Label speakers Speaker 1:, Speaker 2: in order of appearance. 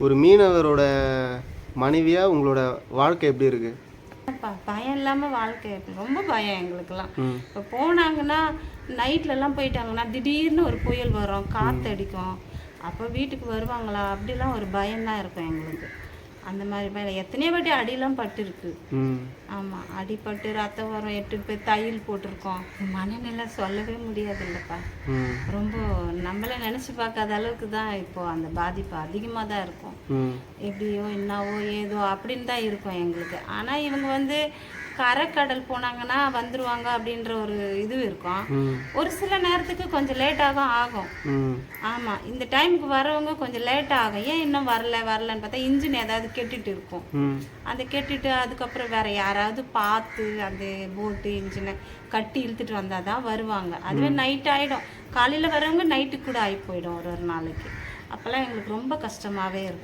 Speaker 1: ஒரு மீனவரோட மனைவியா உங்களோட வாழ்க்கை எப்படி இருக்கு?
Speaker 2: அப்பா, பயம் இல்லாமல் வாழ்க்கை. ரொம்ப பயம் எங்களுக்கெல்லாம். இப்போ போனாங்கன்னா நைட்லலாம் போயிட்டாங்கன்னா திடீர்னு ஒரு புயல் வரும் காற்று அடிக்கும். அப்போ வீட்டுக்கு வருவாங்களா? அப்படிலாம் ஒரு பயம்தான் இருக்கும் எங்களுக்கு. அந்த மாதிரி பயம் எத்தனையோ வாட்டி அடியெல்லாம் பட்டிருக்கு. ஆமாம் அடிபட்டு ரத்தம் வரும் எட்டுட்டு போய் தையல் போட்டிருக்கோம். மனநிலை சொல்லவே முடியாது இல்லைப்பா ரொம்ப நம்மள நினச்சி பார்க்காத அளவுக்கு தான் இப்போ அந்த பாதிப்பு அதிகமாக தான் இருக்கும். எப்படியோ என்னவோ ஏதோ அப்படின்னு தான் இருக்கும் எங்களுக்கு. ஆனால் இவங்க வந்து கரைக்கடல் போனாங்கன்னா வந்துருவாங்க அப்படின்ற ஒரு இது இருக்கும். ஒரு சில நேரத்துக்கு கொஞ்சம் லேட்டாகும் ஆகும்.
Speaker 1: ம்.
Speaker 2: ஆமாம் இந்த டைமுக்கு வரவங்க கொஞ்சம் லேட் ஆகும். ஏன் இன்னும் வரல வரலன்னு பார்த்தா இன்ஜின் ஏதாவது கெட்டுட்டு இருக்கும். அந்த கெட்டுட்டு அதுக்கப்புறம் வேற யாராவது பார்த்து அந்த போட்டு இன்ஜினை கட்டி இழுத்துட்டு வந்தால் தான் வருவாங்க. அதுவே நைட் ஆகிடும் காலையில் வரவங்க நைட்டுக்கு கூட ஆகி போயிடும் ஒரு ஒரு நாளைக்கு. அப்போல்லாம் எங்களுக்கு ரொம்ப கஷ்டமாகவே இருக்கும்.